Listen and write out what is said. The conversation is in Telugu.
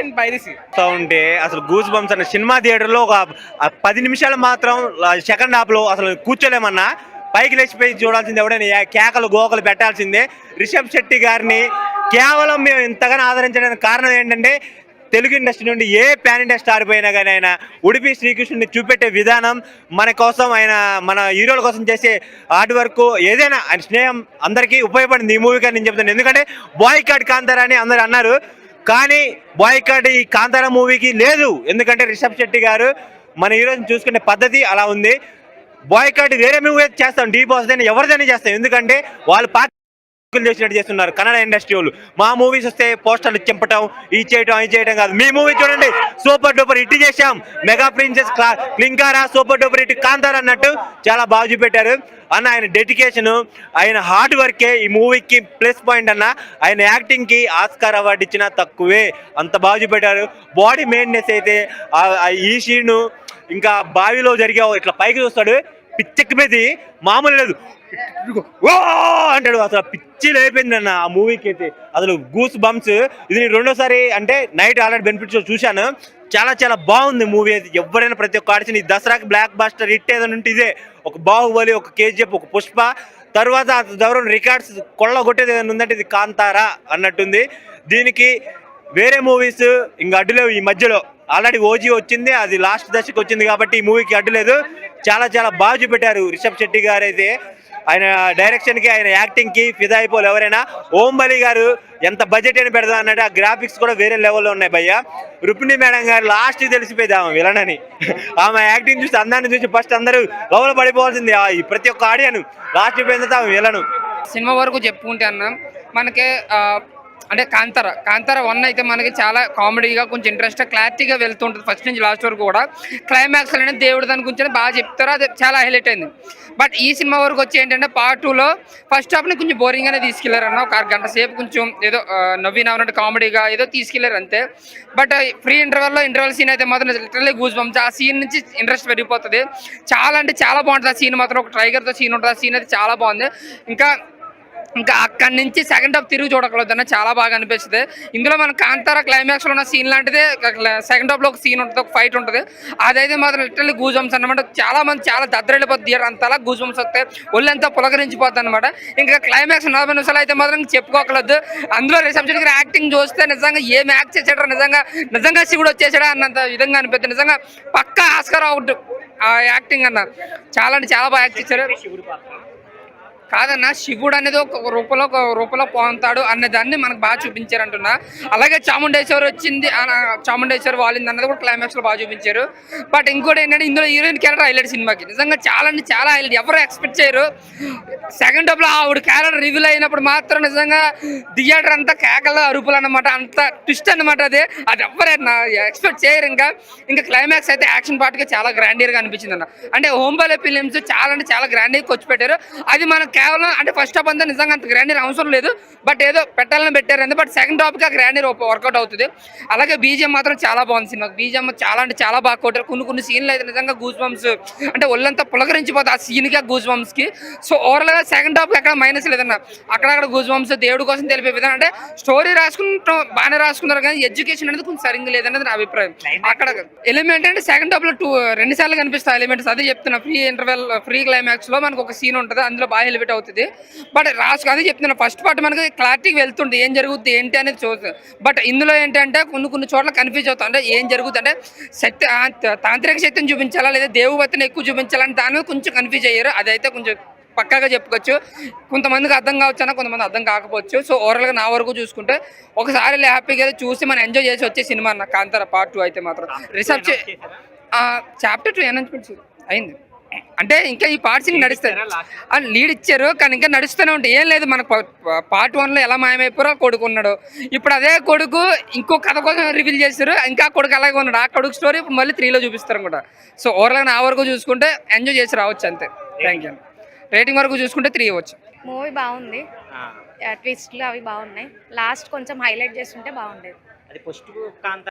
అండ్ పైరసీ ఉంటే అసలు గూస్ బంప్స్ అన్న సినిమా థియేటర్లో ఒక పది నిమిషాలు మాత్రం సెకండ్ హాఫ్లో అసలు కూర్చోలేమన్నా. పైకి లేచిపోయి చూడాల్సింది ఎవడైనా కేకలు గోకలు పెట్టాల్సిందే. రిషబ్ శెట్టి గారిని కేవలం మేము ఇంతగానో ఆదరించడానికి కారణం ఏంటంటే తెలుగు ఇండస్ట్రీ నుండి ఏ ప్యాన్ ఇండియా స్టార్ పోయినా కానీ ఆయన ఉడిపి శ్రీకృష్ణుని చూపెట్టే విధానం మన కోసం ఆయన మన హీరోల కోసం చేసే హార్డ్ వర్క్ ఏదైనా ఆయన స్నేహం అందరికీ ఉపయోగపడింది ఈ మూవీ కానీ నేను చెప్తాను ఎందుకంటే బాయ్ కార్డ్ కాంతారా అని అందరు అన్నారు. కానీ బాయ్కాడ్ ఈ కాంతార మూవీకి లేదు. ఎందుకంటే రిషబ్ శెట్టి గారు మన ఈరోజు చూసుకునే పద్ధతి అలా ఉంది. బాయ్కాడ్ వేరే మూవీ చేస్తాం. డీ బాస్ ఎవరిదైనా చేస్తాం. ఎందుకంటే వాళ్ళు చేసినట్టు చేస్తున్నారు కన్నడ ఇండస్ట్రీ వాళ్ళు. మా మూవీస్ వస్తే పోస్టర్లు చింపటం ఇది చేయటం అది చేయటం కాదు. మీ మూవీ చూడండి. సూపర్ డూపర్ హిట్ చేశాం. Mega princess Klinkaara super duper hit Kantara అన్నట్టు చాలా బాగా చూపెట్టారు. అన్న ఆయన డెడికేషన్ ఆయన హార్డ్ వర్కే ఈ మూవీకి ప్లస్ పాయింట్ అన్న. ఆయన యాక్టింగ్కి ఆస్కార్ అవార్డు ఇచ్చినా తక్కువే. అంత బాగా చూపెట్టారు. బాడీ మెయింటెనెన్స్ అయితే ఈ సీను ఇంకా బావిలో జరిగే ఇట్లా పైకి చూస్తాడు. పిచ్చెక్కి మీద మామూలు లేదు. ఓ అంటాడు. అసలు పిచ్చి లేపోయింది అన్న ఆ మూవీకి అయితే. అసలు గూస్ బంప్స్ ఇది రెండోసారి అంటే నైట్ ఆల్రెడీ బెనిఫిట్స్ చూశాను. చాలా చాలా బాగుంది మూవీ అయితే ఎవరైనా ప్రతి ఒక్క ఆడిచిన ఈ దసరాకి బ్లాక్ బాస్టర్ హిట్ ఏదైనా ఉంటే ఇదే. ఒక బాహుబలి ఒక కేజీఎఫ్ ఒక పుష్ప. తర్వాత దూరం రికార్డ్స్ కొల్లగొట్టేది ఏదైనా ఉందంటే ఇది కాంతారా అన్నట్టుంది. దీనికి వేరే మూవీస్ ఇంకా అడ్డులేవు ఈ మధ్యలో. ఆల్రెడీ ఓజీ వచ్చింది అది లాస్ట్ దశకు వచ్చింది కాబట్టి ఈ మూవీకి అడ్డలేదు చాలా చాలా బాగా చూపెట్టారు రిషబ్ శెట్టి గారు అయితే ఆయన డైరెక్షన్కి ఆయన యాక్టింగ్కి ఫిదా అయిపోలు ఎవరైనా. ఓం బలి గారు ఎంత బడ్జెట్ అని పెడదాం అన్నట్టు ఆ గ్రాఫిక్స్ కూడా వేరే లెవెల్లో ఉన్నాయి భయ్య. రుక్మిణి మేడం గారు లాస్ట్ తెలిసిపోయింది ఆమె విలనని. ఆమె యాక్టింగ్ చూసి అందాన్ని చూసి ఫస్ట్ అందరూ లోపల పడిపోవాల్సింది. ఆ ఈ ప్రతి ఒక్క ఆడియన్ లాస్ట్ పోయిన తర్వాత ఆమె విలను. సినిమా వరకు చెప్పుకుంటే అన్న మనకి అంటే కాంతార కాంతార వన్ అయితే మనకి చాలా కామెడీగా కొంచెం ఇంట్రెస్ట్ క్లారిటీగా వెళ్తుంటుంది ఫస్ట్ నుంచి లాస్ట్ వరకు కూడా. క్లైమాక్స్ అనేది దేవుడు దాని గురించి బాగా చెప్తారు అది చాలా హైలైట్ అయింది. బట్ ఈ సినిమా వరకు వచ్చి ఏంటంటే పార్ట్ టూలో ఫస్ట్ హాఫ్ని కొంచెం బోరింగ్గానే తీసుకెళ్ళారన్న ఒక గంట సేపు కొంచెం ఏదో నవ్వి నవ్వినట్టు కామెడీగా ఏదో తీసుకెళ్ళారు అంతే. బట్ ఫ్రీ ఇంటర్వెల్లో ఇంటర్వెల్ సీన్ అయితే మాత్రం లిటరల్లీ గూజ్ బంప్స్ ఆ సీన్ నుంచి ఇంట్రెస్ట్ పెరిగిపోతుంది. చాలా అంటే చాలా బాగుంటుంది ఆ సీన్ మాత్రం. ఒక ట్రైగర్తో సీన్ ఉంటుంది. ఆ సీన్ అయితే చాలా బాగుంది. ఇంకా ఇంకా అక్కడి నుంచి సెకండ్ హాఫ్ తిరిగి చూడకూడదు అన్న చాలా బాగా అనిపిస్తుంది. ఇందులో మన కాంతార క్లైమాక్స్లో ఉన్న సీన్ లాంటిదే సెకండ్ హాఫ్లో ఒక సీన్ ఉంటుంది ఒక ఫైట్ ఉంటుంది. అదైతే మాత్రం లిటరల్లీ గూజమ్స్ అనమాట చాలా మంది చాలా దద్దరెళ్ళిపోతుంది థియేటర్ అంతలా గూజమ్స్ వస్తాయి ఒళ్ళంతా పులకరించిపోతుంది అనమాట ఇంకా క్లైమాక్స్ నలభై నిమిషాలు అయితే మాత్రం చెప్పుకోకూడదు చెప్పుకోకలేదు అందులో రిసెప్షన్ గారి యాక్టింగ్ చూస్తే నిజంగా ఏం యాక్ట్ చేసాడో నిజంగా నిజంగా శివుడు వచ్చేసాడా అన్నంత విధంగా అనిపిస్తుంది. నిజంగా పక్కా ఆస్కర్ అవుట్ ఆ యాక్టింగ్ అన్న. చాలా అంటే చాలా బాగా యాక్ట్ చేశారు. కాదన్న శివుడు అనేది ఒక రూపంలో ఒక రూపంలో పోతాడు అనే దాన్ని మనకు బాగా చూపించారు అంటున్నా అలాగే చాముండేశ్వరి వచ్చింది ఆ చాముండేశ్వరి వాలింది అన్నది కూడా క్లైమాక్స్లో బాగా చూపించారు. బట్ ఇంకోటి ఏంటంటే ఇందులో హీరోయిన్ క్యారెక్టర్ హైలైట్ సినిమాకి. నిజంగా చాలా అంటే చాలా హైలైట్ ఎవరు ఎక్స్పెక్ట్ చేయరు. సెకండ్ హాఫ్లో ఆవిడ క్యారెక్టర్ రివీల్ అయినప్పుడు మాత్రం నిజంగా థియేటర్ అంతా కేకల అరుపులు అనమాట అంత ట్విస్ట్ అన్నమాట అది. అది ఎవరు ఎక్స్పెక్ట్ చేయరు ఇంకా. ఇంకా క్లైమాక్స్ అయితే యాక్షన్ పార్ట్గా చాలా గ్రాండియర్గా అనిపించింది అన్న అంటే హోంబాలే ఫిలిమ్స్ చాలా అంటే చాలా గ్రాండియర్ వచ్చి పెట్టారు. అది మనకి కేవలం అంటే ఫస్ట్ హాఫ్ అంతా నిజంగా అంత గ్రాండియర్ అవసరం లేదు. బట్ ఏదో పెట్టాలని పెట్టారు అంతే. బట్ సెకండ్ హాఫ్గా గ్రాండియర్ వర్కౌట్ అవుతుంది. అలాగే బీజిఎం మాత్రం చాలా బాగుంది సినిమా. బీజిఎం చాలా అంటే చాలా బాగా కొట్టారు. కొన్ని కొన్ని సీన్లు అయితే నిజంగా గూస్ బంప్స్ అంటే ఒళ్ళంతా పులకరించిపోతుంది ఆ సీన్కి గూస్ బంప్స్కి. సో ఓవరాల్గా సెకండ్ హాఫ్ ఎక్కడ మైనస్ లేదన్న. అక్కడక్కడ గూస్ బంప్స్ దేవుడి కోసం తెలిపే విధానం. అంటే స్టోరీ రాసుకుంటాం బాగానే రాసుకున్నారు కానీ ఎడ్యుకేషన్ అనేది కొంచెం సరిగ్గా లేదన్నది నా అభిప్రాయం. అక్కడ ఎలిమెంట్ అంటే సెకండ్ హాఫ్లో టూ రెండు సార్లు కనిపిస్తాయి. ఎలిమెంట్స్ అదే చెప్తున్నా. ఫ్రీ ఇంటర్వెల్ ఫ్రీ క్లైమాక్స్లో మనకు ఒక సీన్ ఉంటుంది. అందులో బాగా ఎలివేట్ అవుతుంది. బట్ రాసు అదే చెప్తున్నా ఫస్ట్ పార్ట్ మనకి క్లారిటీ వెళ్తుంది ఏం జరుగుతుంది ఏంటి అనేది చూస్తుంది బట్ ఇందులో ఏంటంటే కొన్ని కొన్ని చోట్ల కన్ఫ్యూజ్ అవుతుంది అంటే ఏం జరుగుతుంది అంటే శక్తి తాంత్రిక శక్తిని చూపించాలా లేదా దేవువత్తిని ఎక్కువ చూపించాలని దాని మీద కొంచెం కన్ఫ్యూజ్ అయ్యారు. అదైతే కొంచెం పక్కాగా చెప్పుకోవచ్చు. కొంతమందికి అర్థం కావచ్చు అన్న కొంతమంది అర్థం కాకపోవచ్చు. సో ఓవరాల్గా నా వరకు చూసుకుంటే ఒకసారి హ్యాపీగా చూసి మనం ఎంజాయ్ చేసి వచ్చే సినిమా అన్న. కాంతార పార్ట్ టూ అయితే మాత్రం. రిసర్చ్ చాప్టర్ టూ అనౌన్స్మెంట్స్ అయింది. అంటే ఇంకా ఈ పార్ట్స్ ఇంకా నడుస్తాయి అని లీడ్ ఇచ్చారు కానీ ఇంకా నడుస్తూనే ఉంటాయి. ఏం లేదు మనకు పార్ట్ వన్లో ఎలా మాయమైపోరో కొడుకున్నాడు ఇప్పుడు అదే కొడుకు ఇంకో కథ కోసం రివీల్ చేశారు. ఇంకా కొడుకు అలాగే ఉన్నాడు. ఆ కొడుకు స్టోరీ ఇప్పుడు మళ్ళీ త్రీలో చూపిస్తారు కూడా సో ఓవరాల్గా నా వరకు చూసుకుంటే ఎంజాయ్ చేసి రావచ్చు అంతే. థ్యాంక్ యూ రేటింగ్ వరకు చూసుకుంటే త్రీ ఇవ్వచ్చు. మూవీ బాగుంది. ట్విస్ట్లు అవి బాగున్నాయి. లాస్ట్ కొంచెం హైలైట్ చేస్తుంటే బాగుండేది. అది ఫస్ట్ కాంత